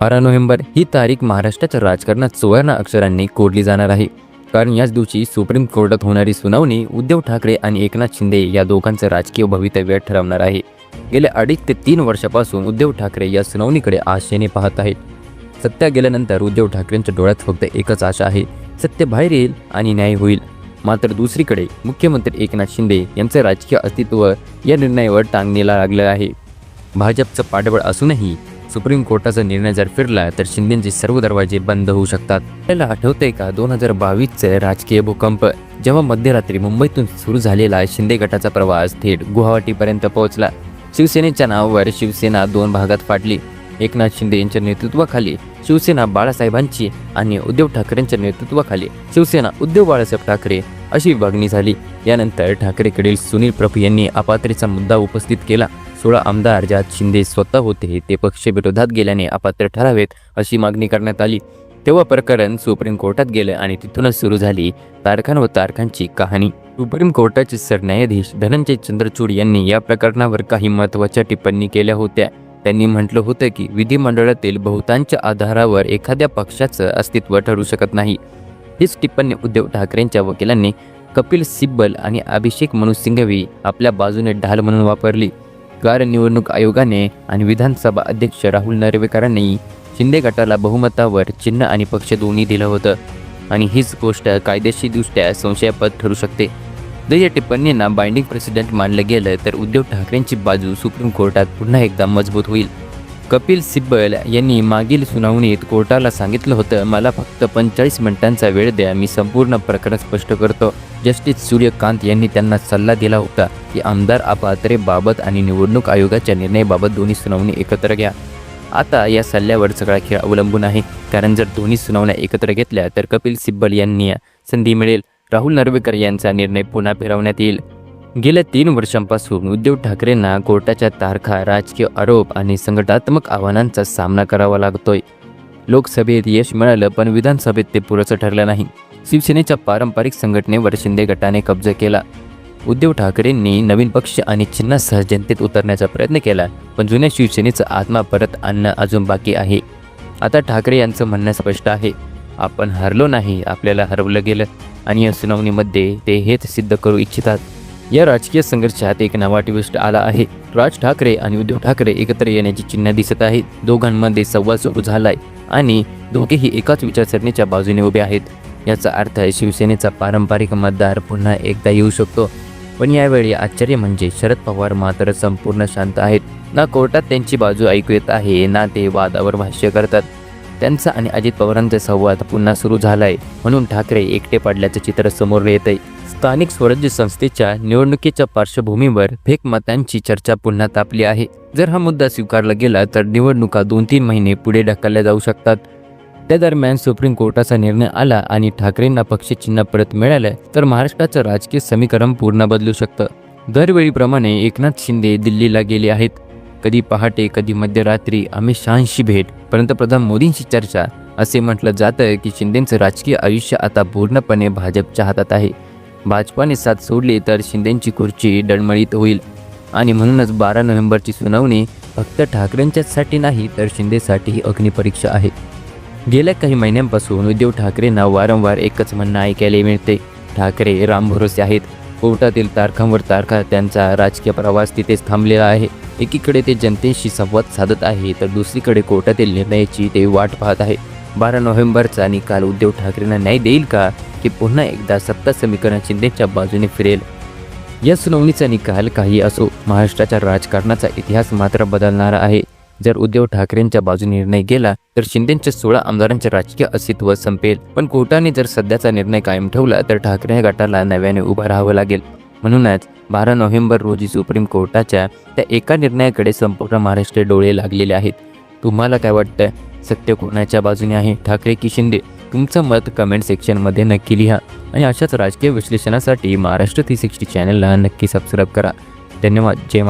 बारा नोव्हेंबर ही तारीख महाराष्ट्राच्या राजकारणात सुवर्ण अक्षरांनी कोडली जाणार आहे. कारण याच दिवशी सुप्रीम कोर्टात होणारी सुनावणी उद्धव ठाकरे आणि एकनाथ शिंदे या दोघांचं राजकीय भवितव्य ठरवणार आहे. गेल्या अडीच ते तीन वर्षापासून उद्धव ठाकरे या सुनावणीकडे आशेने पाहत आहेत. सत्ता गेल्यानंतर उद्धव ठाकरेंच्या डोळ्यात फक्त एकच आशा आहे सत्य बाहेर येईल आणि न्याय होईल. मात्र दुसरीकडे मुख्यमंत्री एकनाथ शिंदे यांचं राजकीय अस्तित्व या निर्णयावर टांगणीला लागलं आहे. भाजपचं पाठबळ असूनही सुप्रीम कोर्टाचा निर्णय जर फिरला तर शिंदेचे सर्व दरवाजे बंद होऊ शकतात. आपल्याला आठवते का दोन हजार बावीसचे राजकीय भूकंप? जेव्हा मध्यरात्री मुंबईतून सुरू झालेला शिंदे गटाचा प्रवास थेट गुवाहाटीपर्यंत पोहोचला. शिवसेनेच्या नावावर शिवसेना दोन भागात फाटली. एकनाथ शिंदे यांच्या नेतृत्वाखाली शिवसेना बाळासाहेबांची आणि उद्धव ठाकरेंच्या नेतृत्वाखाली शिवसेना उद्धव बाळासाहेब ठाकरे अशी विभागणी झाली. यानंतर ठाकरेकडील सुनील प्रभू यांनी अपात्रीचा मुद्दा उपस्थित केला. सोळा आमदार ज्यात शिंदे स्वतः होते ते पक्षविरोधात गेल्याने अपात्र ठरावेत अशी मागणी करण्यात आली. तेव्हा प्रकरण सुप्रीम कोर्टात गेलं आणि तिथूनच सुरू झाली तारखान व तारखांची कहाणी. सुप्रीम कोर्टाचे सरन्यायाधीश धनंजय चंद्रचूड यांनी या प्रकरणावर काही महत्त्वाच्या टिप्पणी केल्या होत्या. त्यांनी म्हटलं होतं की विधिमंडळातील बहुतांच्या आधारावर एखाद्या पक्षाचं अस्तित्व ठरू शकत नाही. हीच टिप्पणी उद्धव ठाकरेंच्या वकिलांनी कपिल सिब्बल आणि अभिषेक मनु सिंघवी आपल्या बाजूने ढाल म्हणून वापरली. गार निवडणूक आयोगाने आणि विधानसभा अध्यक्ष राहुल नरवेकरांनी शिंदे गटाला बहुमतावर चिन्ह आणि पक्ष दोन्ही दिलं होतं. आणि हीच गोष्ट कायदेशीरदृष्ट्या संशयापद ठरू शकते. जर या टिप्पणींना बाइंडिंग प्रेसिडेंट मानलं गेलं तर उद्धव ठाकरेंची बाजू सुप्रीम कोर्टात पुन्हा एकदा मजबूत होईल. कपिल सिब्बल यांनी मागील सुनावणीत कोर्टाला सांगितलं होतं मला फक्त पंचेचाळीस मिनिटांचा वेळ द्या मी संपूर्ण प्रकरण स्पष्ट करतो. जस्टिस सूर्यकांत यांनी त्यांना सल्ला दिला होता की आमदार अपात्रेबाबत आणि निवडणूक आयोगाच्या निर्णयाबाबत दोन्ही सुनावणी एकत्र घ्या. आता या सल्ल्यावर सगळा खेळ अवलंबून आहे कारण जर दोन्ही सुनावण्या एकत्र घेतल्या तर कपिल सिब्बल यांनी संधी मिळेल. राहुल नर्वेकर यांचा निर्णय पुन्हा फिरवण्यात येईल. गेल्या तीन वर्षांपासून उद्धव ठाकरेंना कोर्टाच्या तारखा राजकीय आरोप आणि संघटनात्मक आव्हानांचा सामना करावा लागतोय. लोकसभेत यश मिळालं पण विधानसभेत ते पुरेसं ठरलं नाही. शिवसेनेच्या पारंपरिक संघटनेवर शिंदे गटाने कब्जा केला. उद्धव ठाकरेंनी नवीन पक्ष आणि चिन्हासह जनतेत उतरण्याचा प्रयत्न केला पण जुन्या शिवसेनेचा आत्मा परत आणणं अजून बाकी आहे. आता ठाकरे यांचं म्हणणं स्पष्ट आहे. आपण हरलो नाही आपल्याला हरवलं गेलं आणि या सुनावणीमध्ये ते हेच सिद्ध करू इच्छितात. या राजकीय संघर्षात एक नवा ट्विस्ट आला आहे. राज ठाकरे आणि उद्धव ठाकरे एकत्र येण्याची चिन्ह दिसत आहेत. दोघांमध्ये संवाद सुरू झालाय आणि दोघेही एकाच विचारसरणीच्या बाजूने उभे आहेत. याचा अर्थ शिवसेनेचा पारंपरिक मतदार पुन्हा एकदा येऊ शकतो. पण यावेळी आश्चर्य म्हणजे शरद पवार मात्र संपूर्ण शांत आहेत. ना कोर्टात त्यांची बाजू ऐकू येत आहे ना ते वादावर भाष्य करतात. त्यांचा आणि अजित पवारांचा संवाद पुन्हा सुरू झालाय. म्हणून ठाकरे एकटे पडल्याचं चित्र समोर येत आहे स्थानिक स्वराज्य संस्थेच्या निवडणुकीच्या पार्श्वभूमीवर फेक मतांची चर्चा पुन्हा तापली आहे. जर हा मुद्दा स्वीकारला गेला तर निवडणुका दोन तीन महिने पुढे ढकलल्या जाऊ शकतात. त्या दरम्यान सुप्रीम कोर्टाचा निर्णय आला आणि ठाकरेंना पक्षचिन्ह परत मिळालं तर महाराष्ट्राचं राजकीय समीकरण पूर्ण बदलू शकतं. दरवेळीप्रमाणे एकनाथ शिंदे दिल्लीला गेले आहेत. कधी पहाटे कधी मध्यरात्री अमित शहांशी भेट पंतप्रधान मोदींशी चर्चा असे म्हटलं जातं की शिंदेचं राजकीय आयुष्य आता पूर्णपणे भाजपच्या हातात आहे. भाजपाने साथ सोडली तर शिंदेची खुर्ची डळमळीत होईल. आणि म्हणूनच बारा नोव्हेंबरची सुनावणी फक्त ठाकरेंच्याचसाठी नाही तर शिंदेसाठीही अग्निपरीक्षा आहे. गेल्या काही महिन्यांपासून उद्धव ठाकरेंना वारंवार एकच म्हणणं ऐकायला मिळते. ठाकरे रामभरोसे आहेत. कोर्टातील तारखांवर तारखा त्यांचा राजकीय प्रवास तिथेच थांबलेला आहे. एकीकडे ते जनतेशी संवाद साधत आहे तर दुसरीकडे कोर्टातील निर्णयाची ते वाट पाहत आहे. बारा नोव्हेंबरचा निकाल उद्धव ठाकरेंना न्याय देईल का की पुन्हा एकदा सत्ता समीकरण शिंदेच्या बाजूने फिरेल? या सुनावणीचा निकाल काही असो महाराष्ट्राच्या राजकारणाचा इतिहास मात्र बदलणारा आहे. जर उद्धव ठाकरेंच्या बाजूने निर्णय गेला तर शिंदेच्या सोळा आमदारांचे राजकीय अस्तित्व संपेल. पण कोर्टाने जर सध्याचा निर्णय कायम ठेवला तर ठाकरे गटाला नव्याने उभं राहावं लागेल. म्हणूनच बारा नोव्हेंबर रोजी सुप्रीम कोर्टाच्या त्या एका निर्णयाकडे संपूर्ण महाराष्ट्र डोळे लागलेले आहेत. तुम्हाला काय वाटतं सत्य कोणाच्या बाजूने आहे? ठाकरे की शिंदे? तुमचं मत कमेंट सेक्शनमध्ये नक्की लिहा. आणि अशाच राजकीय विश्लेषणासाठी महाराष्ट्र थ्री सिक्स्टी चॅनलला नक्की सबस्क्राईब करा. धन्यवाद. जय